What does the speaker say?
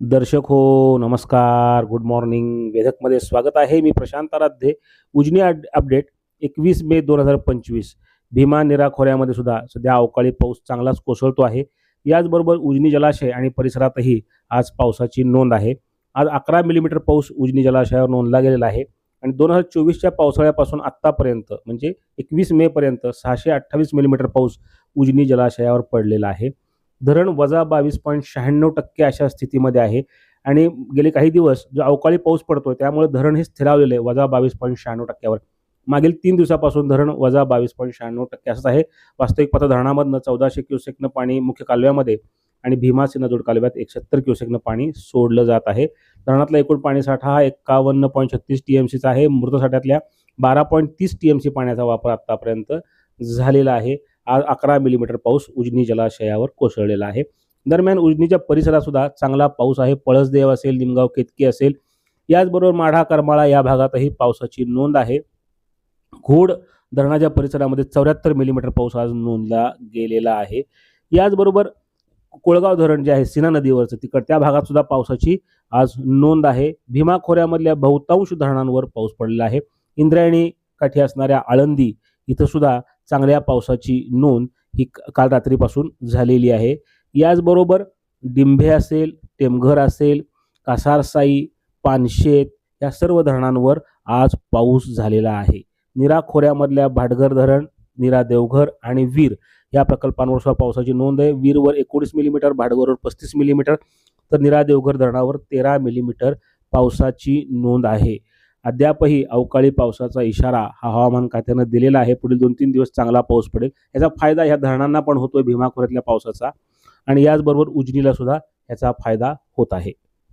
दर्शक हो नमस्कार. गुड मॉर्निंग वेधकमध्ये स्वागत आहे. मी प्रशांत आराध्ये. उजनी अपडेट एकवीस मे दोन हजार पंचवीस. भीमा निरा खोऱ्यामध्ये सुद्धा सध्या अवकाळी पाऊस चांगलाच कोसळतो आहे. याचबरोबर उजनी जलाशय आणि परिसरातही आज पावसाची नोंद आहे. आज अकरा मिलीमीटर पाऊस उजनी जलाशयावर नोंदला गेलेला आहे. आणि दोन हजार चोवीसच्या पावसाळ्यापासून आत्तापर्यंत म्हणजे एकवीस मेपर्यंत सहाशे अठ्ठावीस मिलीमीटर पाऊस उजनी जलाशयावर पडलेला आहे. धरण वजा बावीस पॉईंट शहाण्णव टक्के अशा स्थितीमध्ये आहे. आणि गेले काही दिवस जो अवकाळी पाऊस पडतोय त्यामुळे धरण हे स्थिरावलेलं आहे वजा बावीस पॉईंट शहाण्णव टक्क्यावर. मागील तीन दिवसापासून धरण वजा बावीस पॉईंट शहाण्णव टक्के असंच आहे. वास्तविक पात्र धरणामधनं चौदाशे क्युसेकनं पाणी मुख्य कालव्यामध्ये आणि भीमा सिंधुदुर्ग कालव्यात एकशत्तर सत्तर क्युसेकनं पाणी सोडलं जात आहे. धरणातला एकूण पाणीसाठा हा एकावन्न पॉईंट छत्तीस टी एम सीचा आहे. मृत साठ्यातल्या बारा पॉईंट तीस टी एम सी पाण्याचा वापर आत्तापर्यंत झालेला आहे. आज अकरा मिलीमीटर पाऊस उजनी जलाशयावर कोसळलेला आहे. दरम्यान उजनीच्या परिसरात सुद्धा चांगला पाऊस आहे. पळसदेव असेल निमगाव केतकी असेल याचबरोबर माढा करमाळा या भागातही पावसाची नोंद आहे. घोड धरणाच्या परिसरामध्ये चौऱ्याहत्तर मिलीमीटर पाऊस आज नोंदला गेलेला आहे. याचबरोबर कोळगाव धरण जे आहे सीना नदीवरचं तिकड त्या भागात सुद्धा पावसाची आज नोंद आहे. भीमा खोऱ्यामधल्या बहुतांश धरणांवर पाऊस पडलेला आहे. इंद्रायणी काठी असणाऱ्या आळंदी इथं सुद्धा चांगल्या पावसाची नोंद ही काल रात्रीपासून झालेली आहे. याचबरोबर डिंभे असेल टेमघर असेल कासारसाई पानशेत या सर्व धरणांवर आज पाऊस झालेला आहे. निरा खोऱ्यामधल्या भाटघर धरण निरा देवघर आणि वीर या प्रकल्पांवर सुद्धा पावसाची नोंद आहे. वीरवर एकोणीस मिलीमीटर भाटघरवर पस्तीस मिलीमीटर तर निरा देवघर धरणावर तेरा मिलीमीटर पावसाची नोंद आहे. अद्यापही अवकाळी पावसाचा इशारा हा हवामान खात्यानं दिलेला आहे. पुढील दोन तीन दिवस चांगला पाऊस पडेल. याचा फायदा ह्या धरणांना पण होतोय. भीमा खोऱ्यातल्या पावसाचा. आणि याचबरोबर उजनीला सुद्धा याचा फायदा होत आहे.